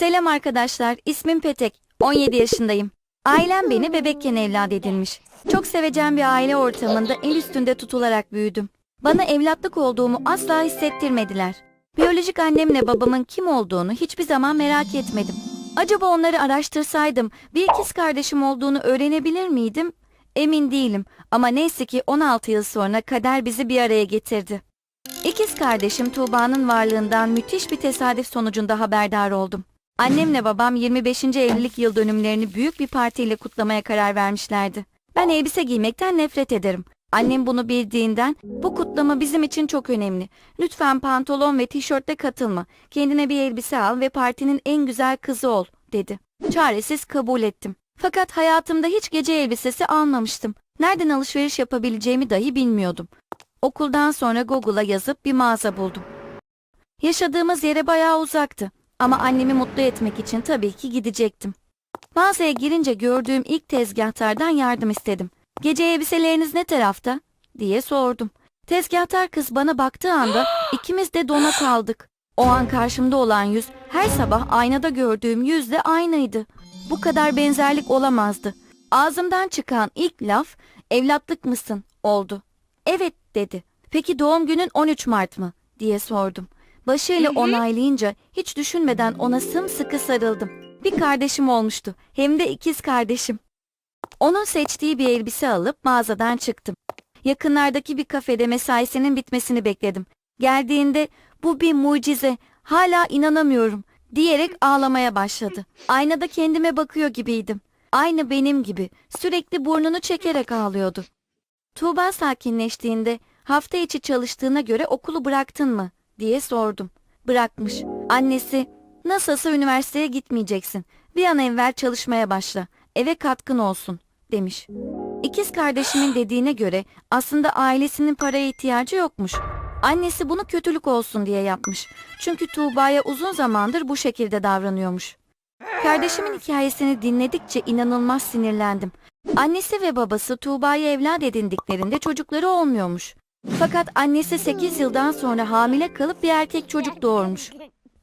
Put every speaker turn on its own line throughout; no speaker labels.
Selam arkadaşlar, ismim Petek. 17 yaşındayım. Ailem beni bebekken evlat edinmiş. Çok sevecen bir aile ortamında el üstünde tutularak büyüdüm. Bana evlatlık olduğumu asla hissettirmediler. Biyolojik annemle babamın kim olduğunu hiçbir zaman merak etmedim. Acaba onları araştırsaydım bir ikiz kardeşim olduğunu öğrenebilir miydim? Emin değilim ama neyse ki 16 yıl sonra kader bizi bir araya getirdi. İkiz kardeşim Tuğba'nın varlığından müthiş bir tesadüf sonucunda haberdar oldum. Annemle babam 25. evlilik yıl dönümlerini büyük bir partiyle kutlamaya karar vermişlerdi. Ben elbise giymekten nefret ederim. Annem bunu bildiğinden bu kutlama bizim için çok önemli. Lütfen pantolon ve tişörtle katılma. Kendine bir elbise al ve partinin en güzel kızı ol dedi. Çaresiz kabul ettim. Fakat hayatımda hiç gece elbisesi almamıştım. Nereden alışveriş yapabileceğimi dahi bilmiyordum. Okuldan sonra Google'a yazıp bir mağaza buldum. Yaşadığımız yere bayağı uzaktı ama annemi mutlu etmek için tabii ki gidecektim. Mağazaya girince gördüğüm ilk tezgahtardan yardım istedim. Gece elbiseleriniz ne tarafta? diye sordum. Tezgahtar kız bana baktığı anda ikimiz de dona kaldık. O an karşımda olan yüz her sabah aynada gördüğüm yüzle aynıydı. Bu kadar benzerlik olamazdı. Ağzımdan çıkan ilk laf evlatlık mısın oldu. Evet dedi. Peki doğum günün 13 Mart mı? diye sordum. Başıyla onaylayınca hiç düşünmeden ona sımsıkı sarıldım. Bir kardeşim olmuştu. Hem de ikiz kardeşim. Onun seçtiği bir elbise alıp mağazadan çıktım. Yakınlardaki bir kafede mesaisinin bitmesini bekledim. Geldiğinde bu bir mucize, hala inanamıyorum diyerek ağlamaya başladı. Aynada kendime bakıyor gibiydim. Aynı benim gibi sürekli burnunu çekerek ağlıyordu. Tuğba sakinleştiğinde hafta içi çalıştığına göre okulu bıraktın mı diye sordum. Bırakmış. Annesi nasılsa üniversiteye gitmeyeceksin. Bir an evvel çalışmaya başla. Eve katkın olsun demiş. İkiz kardeşimin dediğine göre aslında ailesinin paraya ihtiyacı yokmuş. Annesi bunu kötülük olsun diye yapmış. Çünkü Tuğba'ya uzun zamandır bu şekilde davranıyormuş. Kardeşimin hikayesini dinledikçe inanılmaz sinirlendim. Annesi ve babası Tuğba'yı evlat edindiklerinde çocukları olmuyormuş. Fakat annesi 8 yıldan sonra hamile kalıp bir erkek çocuk doğurmuş.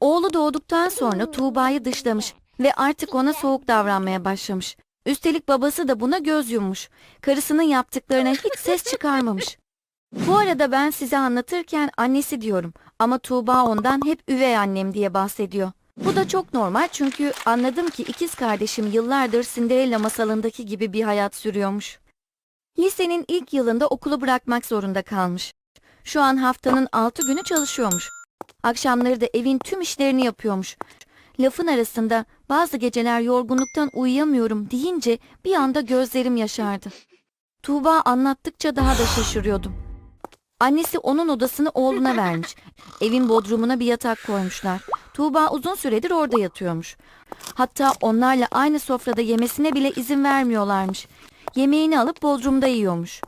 Oğlu doğduktan sonra Tuğba'yı dışlamış ve artık ona soğuk davranmaya başlamış. Üstelik babası da buna göz yummuş. Karısının yaptıklarına hiç ses çıkarmamış. Bu arada ben size anlatırken annesi diyorum ama Tuğba ondan hep üvey annem diye bahsediyor. Bu da çok normal çünkü anladım ki ikiz kardeşim yıllardır Cinderella masalındaki gibi bir hayat sürüyormuş. Lisenin ilk yılında okulu bırakmak zorunda kalmış. Şu an haftanın altı günü çalışıyormuş. Akşamları da evin tüm işlerini yapıyormuş. Lafın arasında bazı geceler yorgunluktan uyuyamıyorum deyince bir anda gözlerim yaşardı. Tuğba anlattıkça daha da şaşırıyordum. Annesi onun odasını oğluna vermiş. Evin bodrumuna bir yatak koymuşlar. Tuğba uzun süredir orada yatıyormuş. Hatta onlarla aynı sofrada yemesine bile izin vermiyorlarmış. Yemeğini alıp bodrumda yiyormuş.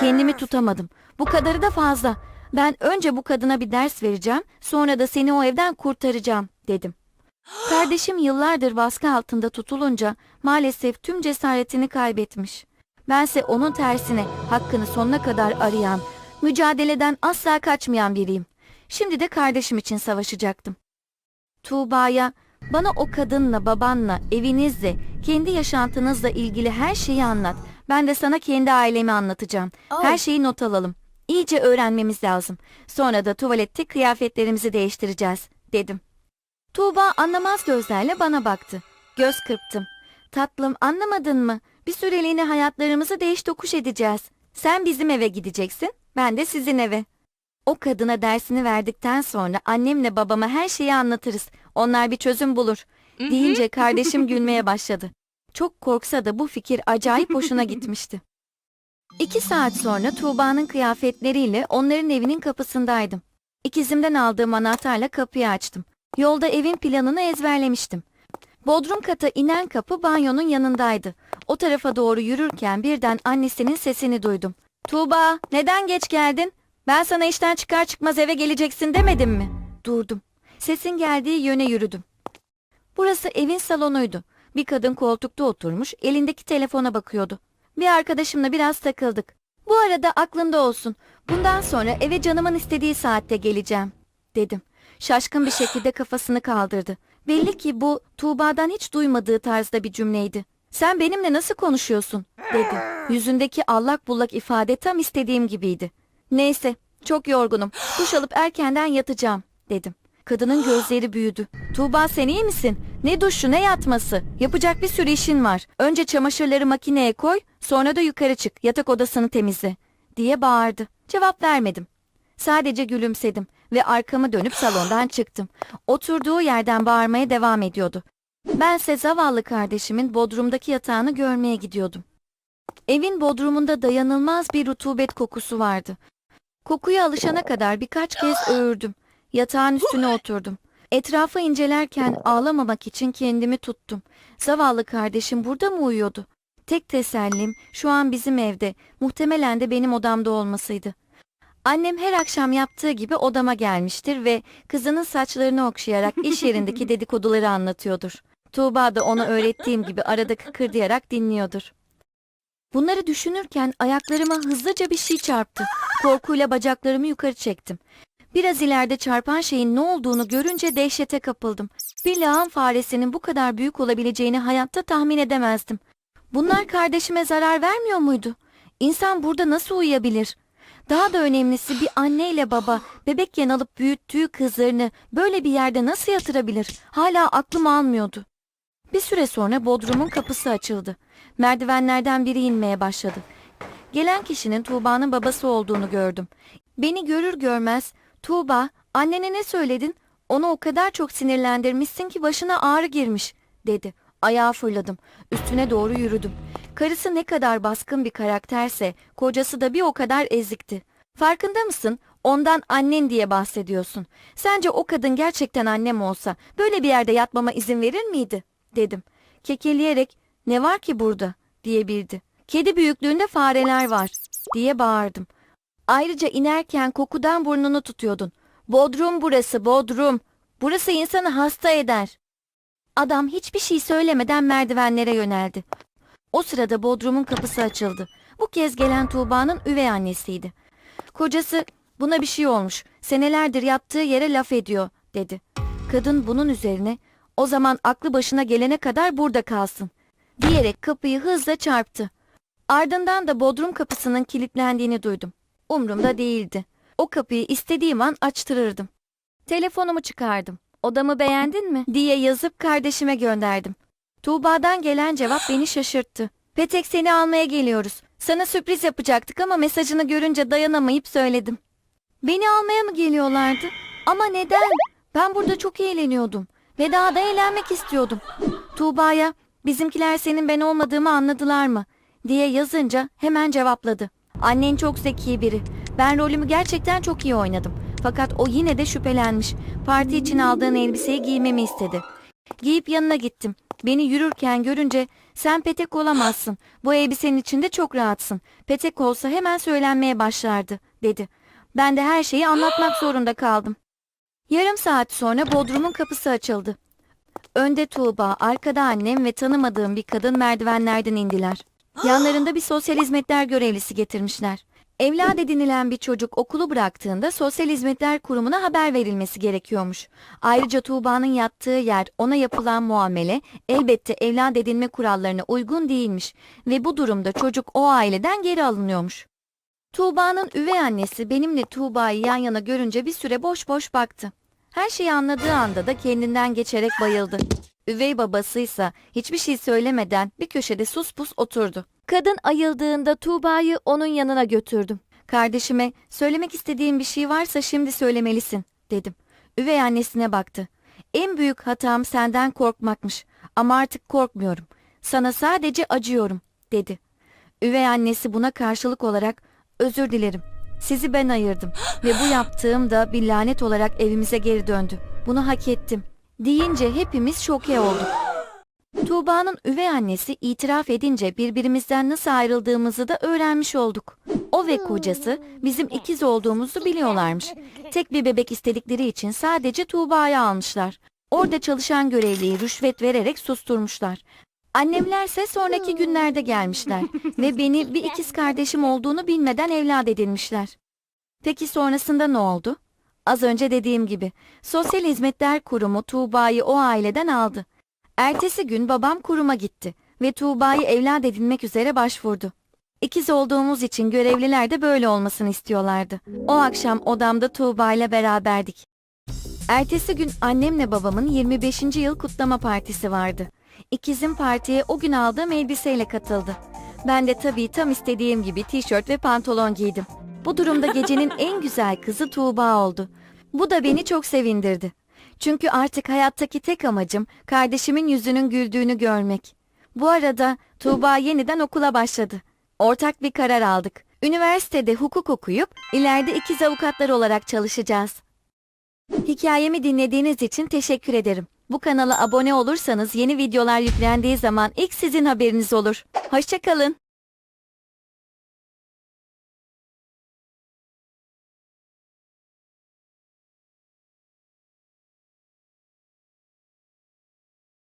Kendimi tutamadım. Bu kadarı da fazla. Ben önce bu kadına bir ders vereceğim, sonra da seni o evden kurtaracağım, dedim. Kardeşim yıllardır baskı altında tutulunca maalesef tüm cesaretini kaybetmiş. Bense onun tersine hakkını sonuna kadar arayan, mücadeleden asla kaçmayan biriyim. Şimdi de kardeşim için savaşacaktım. Tuğba'ya bana o kadınla, babanla, evinizle, kendi yaşantınızla ilgili her şeyi anlat. Ben de sana kendi ailemi anlatacağım. Her şeyi not alalım. İyice öğrenmemiz lazım. Sonra da tuvalette kıyafetlerimizi değiştireceğiz, dedim. Tuğba anlamaz gözlerle bana baktı. Göz kırptım. Tatlım anlamadın mı? Bir süreliğine hayatlarımızı değiş tokuş edeceğiz. Sen bizim eve gideceksin, ben de sizin eve. O kadına dersini verdikten sonra annemle babama her şeyi anlatırız. Onlar bir çözüm bulur. Deyince kardeşim gülmeye başladı. Çok korksa da bu fikir acayip hoşuna gitmişti. İki saat sonra Tuğba'nın kıyafetleriyle onların evinin kapısındaydım. İkizimden aldığım anahtarla kapıyı açtım. Yolda evin planını ezberlemiştim. Bodrum kata inen kapı banyonun yanındaydı. O tarafa doğru yürürken birden annesinin sesini duydum. Tuğba, neden geç geldin? Ben sana işten çıkar çıkmaz eve geleceksin demedim mi? Durdum. Sesin geldiği yöne yürüdüm. Burası evin salonuydu. Bir kadın koltukta oturmuş, elindeki telefona bakıyordu. Bir arkadaşımla biraz takıldık. Bu arada aklında olsun. Bundan sonra eve canımın istediği saatte geleceğim, dedim. Şaşkın bir şekilde kafasını kaldırdı. Belli ki bu Tuğba'dan hiç duymadığı tarzda bir cümleydi. Sen benimle nasıl konuşuyorsun? dedi. Yüzündeki allak bullak ifade tam istediğim gibiydi. Neyse, çok yorgunum. Duş alıp erkenden yatacağım, dedim. Kadının gözleri büyüdü. Tuğba sen iyi misin? Ne duşu ne yatması? Yapacak bir sürü işin var. Önce çamaşırları makineye koy, sonra da yukarı çık, yatak odasını temizle, diye bağırdı. Cevap vermedim. Sadece gülümsedim ve arkamı dönüp salondan çıktım. Oturduğu yerden bağırmaya devam ediyordu. Bense zavallı kardeşimin bodrumdaki yatağını görmeye gidiyordum. Evin bodrumunda dayanılmaz bir rutubet kokusu vardı. Kokuya alışana kadar birkaç kez öğürdüm. Yatağın üstüne oturdum. Etrafı incelerken ağlamamak için kendimi tuttum. Zavallı kardeşim burada mı uyuyordu? Tek tesellim şu an bizim evde, muhtemelen de benim odamda olmasıydı. Annem her akşam yaptığı gibi odama gelmiştir ve kızının saçlarını okşayarak iş yerindeki dedikoduları anlatıyordur. Tuğba da ona öğrettiğim gibi arada kıkırdayarak dinliyordur. Bunları düşünürken ayaklarıma hızlıca bir şey çarptı. Korkuyla bacaklarımı yukarı çektim. Biraz ileride çarpan şeyin ne olduğunu görünce dehşete kapıldım. Bir lağım faresinin bu kadar büyük olabileceğini hayatta tahmin edemezdim. Bunlar kardeşime zarar vermiyor muydu? İnsan burada nasıl uyuyabilir? Daha da önemlisi bir anne ile baba bebekken alıp büyüttüğü kızlarını böyle bir yerde nasıl yatırabilir? Hala aklım almıyordu. Bir süre sonra bodrumun kapısı açıldı. Merdivenlerden biri inmeye başladı. Gelen kişinin Tuğba'nın babası olduğunu gördüm. Beni görür görmez, Tuğba, annene ne söyledin? Onu o kadar çok sinirlendirmişsin ki başına ağrı girmiş, dedi. Ayağa fırladım. Üstüne doğru yürüdüm. Karısı ne kadar baskın bir karakterse, kocası da bir o kadar ezikti. Farkında mısın? Ondan annen diye bahsediyorsun. Sence o kadın gerçekten annem olsa böyle bir yerde yatmama izin verir miydi? Dedim. Kekeleyerek ne var ki burada diye bildi. Kedi büyüklüğünde fareler var diye bağırdım. Ayrıca inerken kokudan burnunu tutuyordun. Bodrum burası, Bodrum. Burası insanı hasta eder. Adam hiçbir şey söylemeden merdivenlere yöneldi. O sırada Bodrum'un kapısı açıldı. Bu kez gelen Tuğba'nın üvey annesiydi. Kocası buna bir şey olmuş. Senelerdir yattığı yere laf ediyor dedi. Kadın bunun üzerine o zaman aklı başına gelene kadar burada kalsın diyerek kapıyı hızla çarptı. Ardından da bodrum kapısının kilitlendiğini duydum. Umrumda değildi. O kapıyı istediğim an açtırırdım. Telefonumu çıkardım. Odamı beğendin mi diye yazıp kardeşime gönderdim. Tuğba'dan gelen cevap beni şaşırttı. Petek seni almaya geliyoruz. Sana sürpriz yapacaktık ama mesajını görünce dayanamayıp söyledim. Beni almaya mı geliyorlardı? Ama neden? Ben burada çok eğleniyordum. Ve daha da eğlenmek istiyordum. Tuğba'ya bizimkiler senin ben olmadığımı anladılar mı? diye yazınca hemen cevapladı. Annen çok zeki biri. Ben rolümü gerçekten çok iyi oynadım. Fakat o yine de şüphelenmiş. Parti için aldığın elbiseyi giymemi istedi. Giyip yanına gittim. Beni yürürken görünce sen petek olamazsın. Bu elbisenin içinde çok rahatsın. Petek olsa hemen söylenmeye başlardı dedi. Ben de her şeyi anlatmak zorunda kaldım. Yarım saat sonra bodrumun kapısı açıldı. Önde Tuğba, arkada annem ve tanımadığım bir kadın merdivenlerden indiler. Yanlarında bir sosyal hizmetler görevlisi getirmişler. Evlat edinilen bir çocuk okulu bıraktığında Sosyal Hizmetler Kurumu'na haber verilmesi gerekiyormuş. Ayrıca Tuğba'nın yattığı yer, ona yapılan muamele elbette evlat edinme kurallarına uygun değilmiş ve bu durumda çocuk o aileden geri alınıyormuş. Tuğba'nın üvey annesi benimle Tuğba'yı yan yana görünce bir süre boş boş baktı. Her şeyi anladığı anda da kendinden geçerek bayıldı. Üvey babasıysa hiçbir şey söylemeden bir köşede sus pus oturdu. Kadın ayıldığında Tuğba'yı onun yanına götürdüm. Kardeşime söylemek istediğin bir şey varsa şimdi söylemelisin dedim. Üvey annesine baktı. En büyük hatam senden korkmakmış ama artık korkmuyorum. Sana sadece acıyorum dedi. Üvey annesi buna karşılık olarak özür dilerim. Sizi ben ayırdım ve bu yaptığım da bir lanet olarak evimize geri döndü. Bunu hak ettim. Deyince hepimiz şoke olduk. Tuğba'nın üvey annesi itiraf edince birbirimizden nasıl ayrıldığımızı da öğrenmiş olduk. O ve kocası bizim ikiz olduğumuzu biliyorlarmış. Tek bir bebek istedikleri için sadece Tuğba'yı almışlar. Orada çalışan görevliyi rüşvet vererek susturmuşlar. Annemlerse sonraki günlerde gelmişler ve beni bir ikiz kardeşim olduğunu bilmeden evlat edinmişler. Peki sonrasında ne oldu? Az önce dediğim gibi Sosyal Hizmetler Kurumu Tuğba'yı o aileden aldı. Ertesi gün babam kuruma gitti ve Tuğba'yı evlat edinmek üzere başvurdu. İkiz olduğumuz için görevliler de böyle olmasını istiyorlardı. O akşam odamda Tuğba ile beraberdik. Ertesi gün annemle babamın 25. yıl kutlama partisi vardı. İkizim partiye o gün aldığım elbiseyle katıldı. Ben de tabii tam istediğim gibi tişört ve pantolon giydim. Bu durumda gecenin en güzel kızı Tuğba oldu. Bu da beni çok sevindirdi. Çünkü artık hayattaki tek amacım kardeşimin yüzünün güldüğünü görmek. Bu arada Tuğba yeniden okula başladı. Ortak bir karar aldık. Üniversitede hukuk okuyup ileride ikiz avukatlar olarak çalışacağız. Hikayemi dinlediğiniz için teşekkür ederim. Bu kanala abone olursanız yeni videolar yüklendiği zaman ilk sizin haberiniz olur. Hoşçakalın.